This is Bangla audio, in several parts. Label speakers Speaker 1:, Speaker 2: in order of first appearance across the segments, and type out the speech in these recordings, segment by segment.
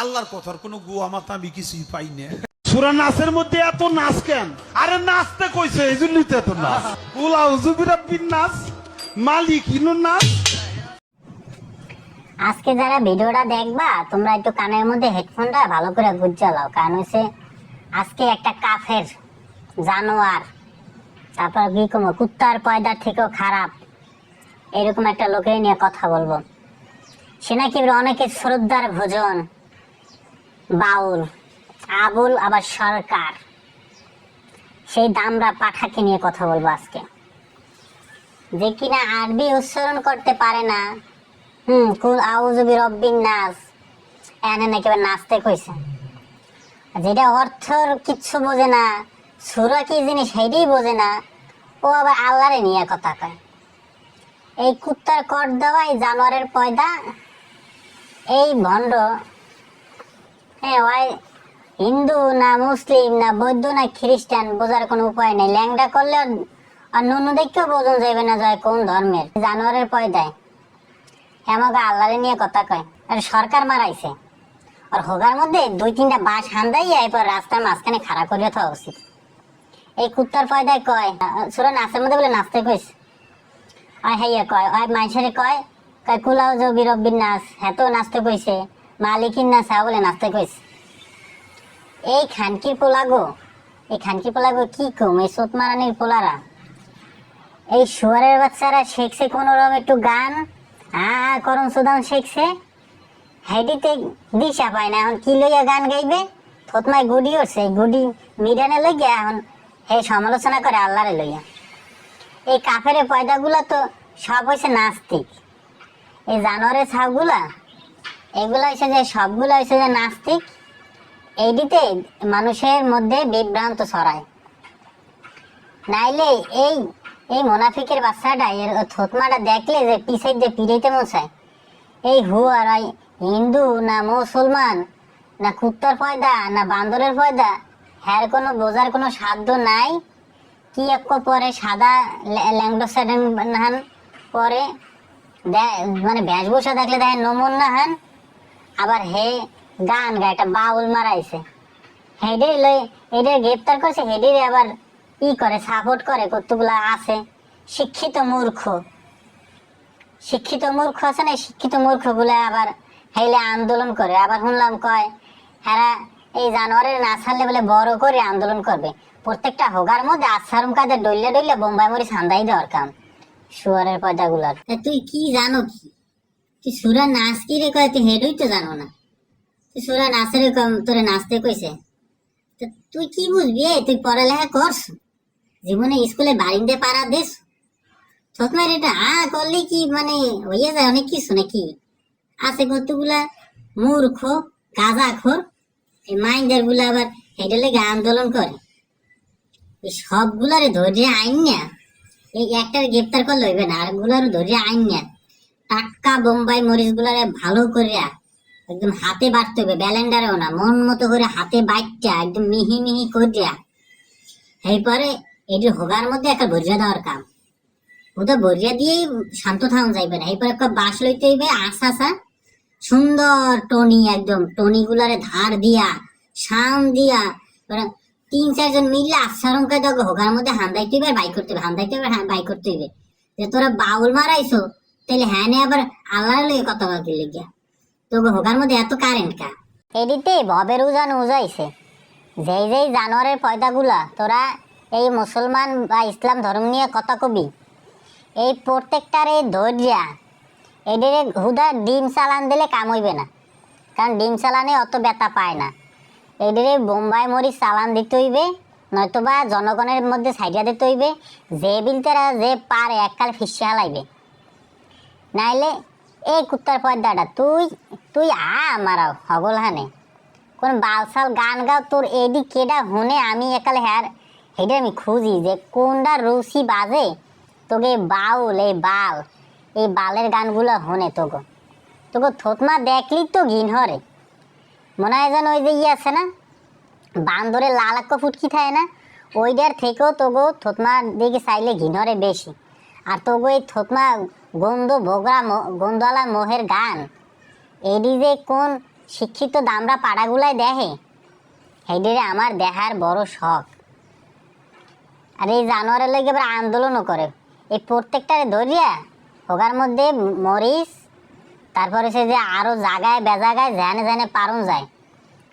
Speaker 1: আল্লাহর কথার কোনো গুয়া মাথা আমি কিছুই পাই না।
Speaker 2: সুরা নাচের মধ্যে এত নাচ কেন? আরে নাচতে কইছে এই জন্যই তো এত নাচ। বিন নাচ। মালিক ইনু নাচ।
Speaker 3: আজকে যারা ভিডিওটা দেখবা তোমরা একটু কানের মধ্যে হেডফোনটা ভালো করে গুজ্জালাও কারণ হচ্ছে আজকে একটা কাফের জানোয়ার তারপর কি কমো কুত্তার পয়দার থেকেও খারাপ। এরকম একটা লোকের নিয়ে কথা বলব। সে নাকি অনেকের শ্রদ্ধার ভোজন। বাউল, আবুল আবার সরকার। সেই দামরা পাঠাকে নিয়ে কথা বলব আজকে। যে কিনা আরবি উচ্চারণ করতে পারে না। হুম, কুল আউজুবি রব্বিন নাস। এনে নাকি এবার নাচতে কইছে। যেটা অর্থর কিচ্ছু বোঝে না, সুরা কি জিনিস সেটাই বোঝে না, ও আবার আল্লাহরে নিয়ে কথা কয়। এই কুত্তার কর দেওয়া এই জানোয়ারের পয়দা? এই ভণ্ড হ্যাঁ হিন্দু না মুসলিম না বৌদ্ধ না খ্রিস্টান বোঝার কোনো উপায় নেই। ল্যাংটা করলে আর- আর নুনু দেখতেও বোঝন যাবে না যায় কোন ধর্মের। জানোয়ারের পয়দায় আমাকে আল্লাহরে নিয়ে কথা কয়। আর সরকার মারাইছে। আর হোগার মধ্যে দুই তিনটা বাস হান্দাই এরপর রাস্তার মাঝখানে খাড়া করিয়ে থাকা উচিত। এই কুত্তার পয়দায় কয়। সুরা নাচের মধ্যে বলে নাচতে কইস আর হ্যাঁ কয়। ওই মানুষের কয়। কয়, কুলাও জবি রব্বির নাচ হ্যাঁ তো নাচতে কইছে। মালিকিন না হ্যাঁ বলে নাচতে কইছে এই খানকির পোলা গো, এই খানকির পোলা গো কি কম, এই সোত মারানির পোলারা। এই শুয়ারের বাচ্চারা শেখছে কোনো রকম একটু গান হ্যাঁ করম সুদান শেখছে। হেডিতে দিশা পায় না, এখন কি লইয়া গান গাইবে? থতমায় গুডি উঠছে, গুডি মিডানে লইয়া এখন হে সমালোচনা করে আল্লাহরে লইয়া। এই কাফের পয়দাগুলা তো সব হয়েছে নাস্তিক। এই জানোয়ারের ছাউগুলা এগুলা হয়েছে যে, সবগুলা হয়েছে যে নাস্তিক, এইটিতে মানুষের মধ্যে বিভ্রান্ত ছড়ায়। নাইলে এই এই মোনাফিকের বাচ্চাটা, এর থতমাটা দেখলে যে পিছে যে পিড়াইতে মশায়। এই হুয়ার ওই হিন্দু না মুসলমান, না কুত্তার পয়দা, না বান্দরের পয়দা, হ্যার কোনো বোঝার কোনো সাধ্য নাই। কি এক পরে সাদা ল্যাংডো স্যাডেন হান পরে মানে বেশভূষা দেখলে দেখেন না হান। আবার হে গান গায়, একটা বাউল মারাইছে। হেডে লই, হেডে গ্রেপ্তার করছে, হেডে আবার ই করে সাপোর্ট করে, কতগুলা আছে? শিক্ষিত মূর্খ। শিক্ষিত মূর্খ আছে না শিক্ষিত মূর্খগুলা আবার হেলে আন্দোলন করে। আবার শুনলাম কয় হ্যাঁ এই জানোয়ারের না ছাড়লে বলে বড় করে আন্দোলন করবে। প্রত্যেকটা হোগার মধ্যে আসারম কাজে ডইলে ডইলে বোম্বাই মরি সান্দাই দেওয়ার কাম। শুয়ারের পয়দাগুলার। তুই কি জানো কি? তুই সুরা নাচ কি রে কয় তুই হেডই তো জানো না। তুই সুরা নাচের কম তোরে নাচতে কইছে। তো তুই কি বুঝবি? তুই পড়ালেখা করস? জীবনে স্কুলে বারিন্দে পাড়া দেশ সতমার এটা আ করলে কি মানে হইয়া যায় অনেক কিছু নাকি? আছে কতগুলা মূর্খ গাঁজা খোর এই মাইন্ডারগুলা আবার হেঁটে লেগে আন্দোলন করে। এই সবগুলারে ধরে আইন না এই একটার গ্রেপ্তার করলে হইবে না আর গুলারও ধরে আইন না টাটকা বোম্বাই মরিচ গুলারে ভালো করিয়া একদম হাতে বাটতে হবে, ব্যালেন্ডারেও না, মন মতো করে হাতে বাইটটা একদম মিহি মিহি করিয়া। এরপরে এটি হোগার মধ্যে একটা ভরিয়া দেওয়ার কাম। ওটা ভরিয়া দিয়েই শান্ত থাকুন যাইবে না, এরপর একটা বাঁশ লইতে হইবে, আশা আশা সুন্দর টনি একদম টনি গুলারে ধার দিয়া, শান দিয়া তিন চারজন মিললে আশ্রম কাজ হোগার মধ্যে হান্দাইতে হইবে বাই করতে হবে হান্দাইতে হবে বাই করতে হইবে। যে তোরা বাউল মারাইছো তাহলে হ্যাঁ আবার আল্লাহ লইয়ে কথা বাকি লেগিয়া তো হোগার মধ্যে এত কারেন্ট কা? এদিতে ভবের উজান উজাইছে যেই যেই জানোয়ারের পয়দাগুলা, তোরা এই মুসলমান বা ইসলাম ধর্ম নিয়ে কথা কবি, এই প্রত্যেকটারে ধৈর্যা, এদের হুদা ডিম চালান দিলে কাম হইবে না। কারণ ডিম চালানে অত ব্যথা পায় না। এদের বোম্বাই মরিচ চালান দিতে হইবে, নয়তোবা জনগণের মধ্যে সাইডিয়া দিতে হইবে, যে বিলতেরা যে পারে এককাল ফিসে হালাইবে নাইলে এই কুত্তার পর্দাটা তুই তুই আ মারাও, হগল হানে। কোন বালসাল গান গাও, তোর এডি কেডা হুনে, আমি একালে হ্যার হেডে আমি খুঁজি যে কোনটা রুচি বাজে, তোকে বাউল, এই বাল, এই বালের গানগুলো হনে তোকে তোকে থতমা দেখলি তো ঘিন হরে। মনে হয় যেন ওই যে ইয়ে আছে না? বান্দরে লাল আক্ক ফুটকি থাকে না? ওইটার থেকেও তোগো থতমা দিকে চাইলে ঘিনরে বেশি। আর তোগো এই থতমা গন্ধ ভোগরা গন্ধওয়ালা মোহের গান। এডি যে কোন শিক্ষিত দামরা পাড়াগুলাই দেহে হেডিরে আমার দেখার বড় শখ। আর এই জানোয়ারের লেগে এবার আন্দোলনও করে। এই প্রত্যেকটারে ধরিয়া হোগার মধ্যে মরিচ, তারপরে সে যে আরও জাগায় বেজাগায় জানে জানে পারন যায়।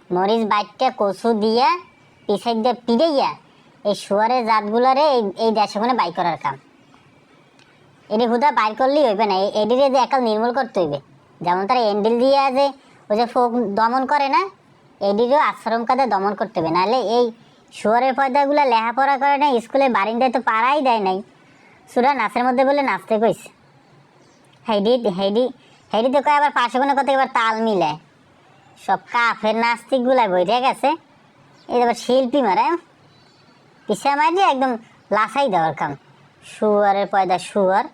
Speaker 3: মরিচ বাইটটা কচু দিয়া পিছাই দিয়ে পিড়াইয়া, এই শুয়ারের জাতগুলারে এই এই দেশে ওখানে বাই করার কাম। এটি হুদা বাইর করলেই হইবে না। এটিরে যে একাল নির্মূল করতে হইবে। যেমন তারা এন্ডিল দিয়ে যে ওই যে ফোক দমন করে না এডিরও আশ্রম কাদে দমন করতে হবে নাহলে এই শুয়ারের পয়দাগুলো লেখাপড়া করে না স্কুলে বারিন্দায় তো পাড়াই দেয় নাই। সুরা নাচের মধ্যে বলে নাচতে কইছে। হেডি হেডি হেডি তো কয় আবার পাশে কোনো কথা এবার তাল মিলে। সব কাফের নাস্তিক গুলাই বইরে গেছে। এই আবার শিল্পী মারে। পিছিয়ে মারি একদম লাসাই দেওয়ার কাম। শুয়ারের পয়দা শুয়ার।